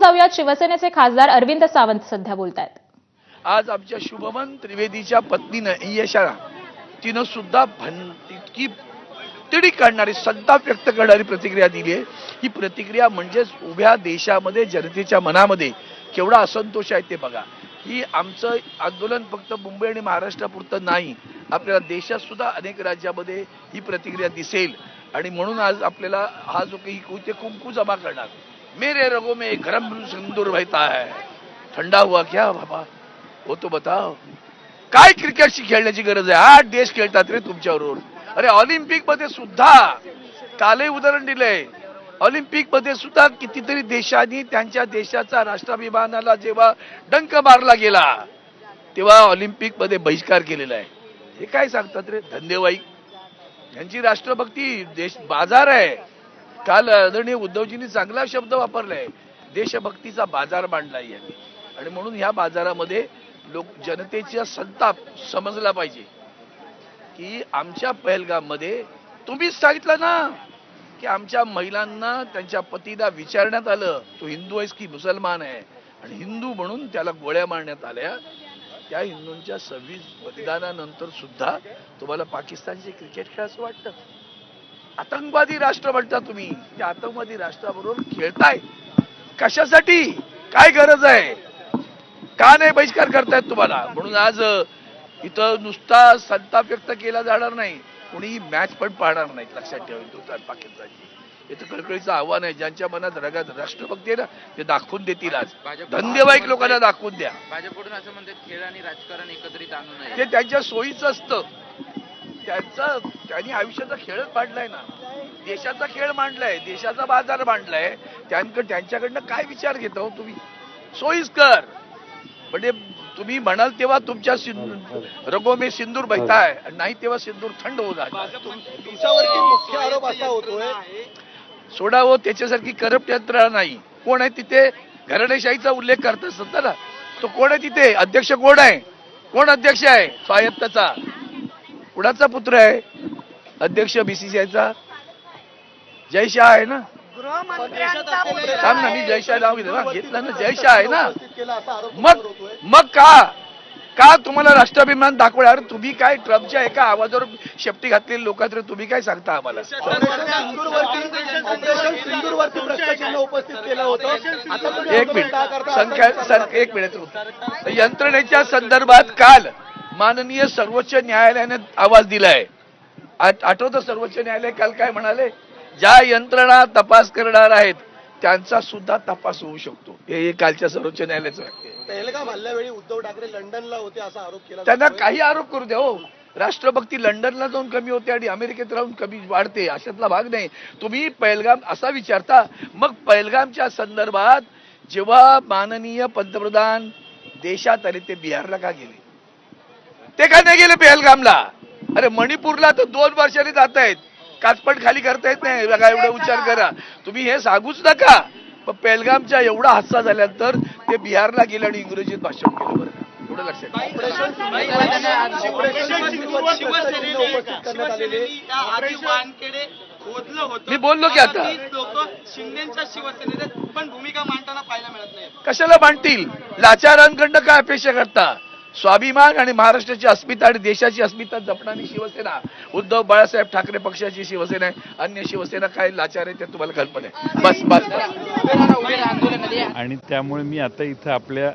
जाऊयात. शिवसेनेचे खासदार अरविंद सावंत सध्या बोलत आहेत आज आमच्या शुभमन त्रिवेदीच्या पत्नीनं यशाला तिनं सुद्धा भन इतकी तिडी काढणारी संताप व्यक्त करणारी प्रतिक्रिया दिली आहे. ही प्रतिक्रिया म्हणजेच उभ्या देशामध्ये जनतेच्या मनामध्ये केवढा असंतोष आहे ते बघा. ही आमचं आंदोलन फक्त मुंबई आणि महाराष्ट्रापुरतं नाही आपल्याला देशात सुद्धा अनेक राज्यामध्ये ही प्रतिक्रिया दिसेल. आणि म्हणून आज आपल्याला हा जो काही ते कुंकू जमा करणार मेरे रगों में गरम सिंदूर बहता है। ठंडा हुआ क्या बाबा? हो तो बताओ। काय क्रिकेटची खेळण्याची गरज आहे? आठ देश खेळतात रे तुमच्यावरून. अरे ऑलिम्पिकमध्ये सुद्धा कालही उदाहरण दिलंय. ऑलिम्पिकमध्ये सुद्धा कितीतरी देशांनी त्यांच्या देशाचा राष्ट्राभिमानाला जेव्हा डंक मारला गेला तेव्हा ऑलिम्पिकमध्ये बहिष्कार केलेला आहे. हे काय सांगतात रे धंदेवाई यांची राष्ट्रभक्ती देश बाजार आहे. काल आदरणीय उद्धवजींनी चांगला शब्द वापरलाय देशभक्तीचा बाजार मांडलाय यांनी. आणि म्हणून ह्या बाजारामध्ये लोक जनतेचा संताप समजला पाहिजे. की आमच्या पहलगाममध्ये तुम्हीच सांगितलं ना की आमच्या महिलांना त्यांच्या पतीला विचारण्यात आलं तो हिंदू आहेस की मुसलमान आहे? आणि हिंदू म्हणून त्याला गोळ्या मारण्यात आल्या. त्या हिंदूंच्या सव्वीस बलिदानानंतर सुद्धा तुम्हाला पाकिस्तानचे क्रिकेट खेळायचं वाटतं? आतंकवादी राष्ट्र म्हणता तुम्ही. त्या आतंकवादी राष्ट्राबरोबर खेळताय. कशासाठी? काय गरज आहे? का नाही बहिष्कार करतायत तुम्हाला? म्हणून आज इथं नुसता संताप व्यक्त केला जाणार नाही. कुणीही मॅच पण पाहणार नाहीत लक्षात ठेवा हिंदुस्थान पाकिस्तानची. इथं कळकळीचं आव्हान आहे. ज्यांच्या मनात रगात राष्ट्रभक्ती आहे ना ते दाखवून देतील आज. धंदेवाईक लोकांना दाखवून द्या. भाजपकडून असं म्हणतात खेळ आणि राजकारण एकत्रित आणू नये. ते त्यांच्या सोयीचं असतं. त्यांचा त्यांनी आयुष्याचा खेळच मांडलाय ना. देशाचा खेळ मांडलाय देशाचा बाजार मांडलाय. त्यांकडे त्यांच्याकडनं काय विचार घेता हो तुम्ही? सोयीस्कर. म्हणजे तुम्ही म्हणाल तेव्हा तुमच्या सिंदूर रगो में सिंदूर बहताय नाही तेव्हा सिंदूर थंड होत तुमच्यावरती मुख्य आरोप असा होतोय. सोडा हो त्याच्यासारखी करप्ट यंत्रणा नाही. कोण आहे तिथे? घराणेशाहीचा उल्लेख करत असत ना. तो कोण आहे तिथे? अध्यक्ष कोण आहे? कोण अध्यक्ष आहे? स्वायत्तचा. कुणाचा पुत्र आहे? अध्यक्ष बीसीसीआयचा जय शाह आहे ना? थांब ना मी जय शाह नाव घेतलं ना. घेतलं ना जय शाह आहे ना? मग मग का? का तुम्हाला राष्ट्राभिमान दाखवणार? तुम्ही काय ट्रम्पच्या एका आवाजावर शेपटी घातलेली लोक तर तुम्ही काय सांगता आम्हाला? एक मिनिट. संख्या एक मिनिट. यंत्रणेच्या संदर्भात काल माननीय सर्वोच्च न्यायालयाने आवाज दिलाय. आठ- आठवतं सर्वोच्च न्यायालय काल काय म्हणाले? ज्या यंत्रणा तपास करणार आहेत त्यांचा सुद्धा तपास होऊ शकतो. हे कालच्या सर्वोच्च न्यायालयाचं उद्धव ठाकरे लंडनला होते असा आरोप केला त्यांना. काही आरोप करू द्या हो. राष्ट्रभक्ती लंडनला जाऊन कमी होते आणि अमेरिकेत राहून कमी वाढते अशातला भाग नाही. तुम्ही पैलगाम असा विचारता मग पैलगामच्या संदर्भात जेव्हा माननीय पंतप्रधान देशात आले ते बिहारला का गेले? ते का नाही गेले पेहलगामला अरे मणिपूरला तर दोन वर्षांनी जात आहेत काचपट खाली करता येत नाही बघा एवढा उच्चार करा तुम्ही हे सांगूच नका पण पेहलगामच्या एवढा हादसा झाल्यानंतर ते बिहारला गेले आणि इंग्रजीत भाषण केलं बरं का? एवढं लक्षात मी बोललो की आता. शिवसेनेत आहेत, पण भूमिका मांडताना पाहायला मिळत नाही कशाला मांडतील लाचारांकडनं काय अपेक्षा करता स्वाभिमान आणि महाराष्ट्राची अस्मिता आणि देशाची अस्मिता जपणारी शिवसेना. उद्धव बाळासाहेब ठाकरे पक्षाची शिवसेना आहे. अन्य शिवसेना काय लाचार आहे ते तुम्हाला कल्पना आहे. बस बस आणि त्यामुळे मी आता इथं आपल्या